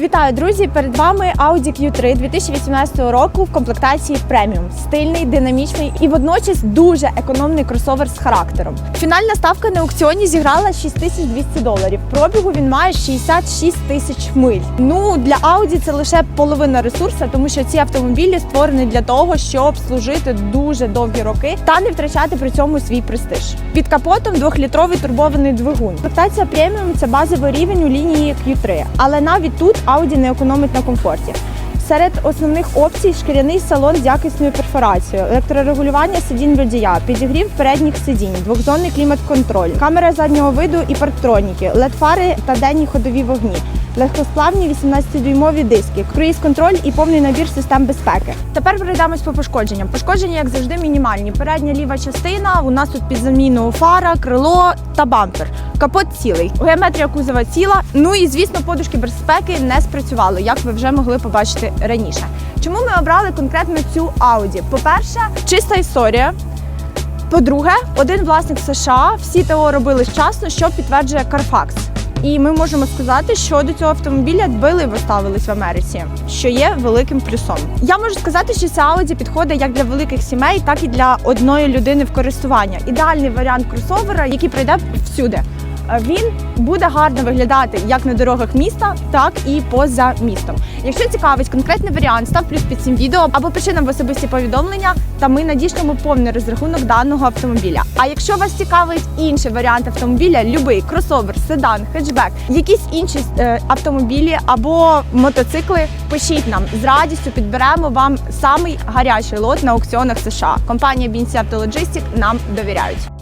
Вітаю, друзі! Перед вами Audi Q3 2018 року в комплектації преміум. Стильний, динамічний і водночас дуже економний кросовер з характером. Фінальна ставка на аукціоні зіграла 6200 доларів. Пробігу він має 66 тисяч миль. Ну для Audi це лише половина ресурсу, тому що ці автомобілі створені для того, щоб служити дуже довгі роки та не втрачати при цьому свій престиж. Під капотом двохлітровий турбований двигун. Комплектація преміум це базовий рівень у лінії Q3, але навіть тут Audi не економить на комфорті. Серед основних опцій шкіряний салон з якісною перфорацією, електрорегулювання сидінь водія, підігрів передніх сидінь, двохзонний клімат-контроль, камера заднього виду і парктроніки, LED-фари та денні ходові вогні, легкосплавні 18-дюймові диски, круїз-контроль і повний набір систем безпеки. Тепер пройдемось по пошкодженням. Пошкодження, як завжди, мінімальні. Передня ліва частина. У нас тут під заміну фара, крило та бампер. Капот цілий. Геометрія кузова ціла. Ну і звісно, подушки безпеки не спрацювали, як ви вже могли побачити раніше. Чому ми обрали конкретно цю Audi? По-перше, чиста історія. По-друге, один власник США всі ТО робили вчасно, що підтверджує Carfax. І ми можемо сказати, що до цього автомобіля дбили і виставились в Америці, що є великим плюсом. Я можу сказати, що ця Audi підходить як для великих сімей, так і для одної людини в користування. Ідеальний варіант кросовера, який пройде всюди. Він буде гарно виглядати як на дорогах міста, так і поза містом. Якщо цікавить конкретний варіант, став плюс під цим відео або пиши нам в особисті повідомлення, та ми надішлемо повний розрахунок даного автомобіля. А якщо вас цікавить інший варіант автомобіля, любий кросовер, седан, хетчбек, якісь інші е, автомобілі або мотоцикли, пишіть нам з радістю підберемо вам самий гарячий лот на аукціонах США. Компанія BNC Auto нам довіряють.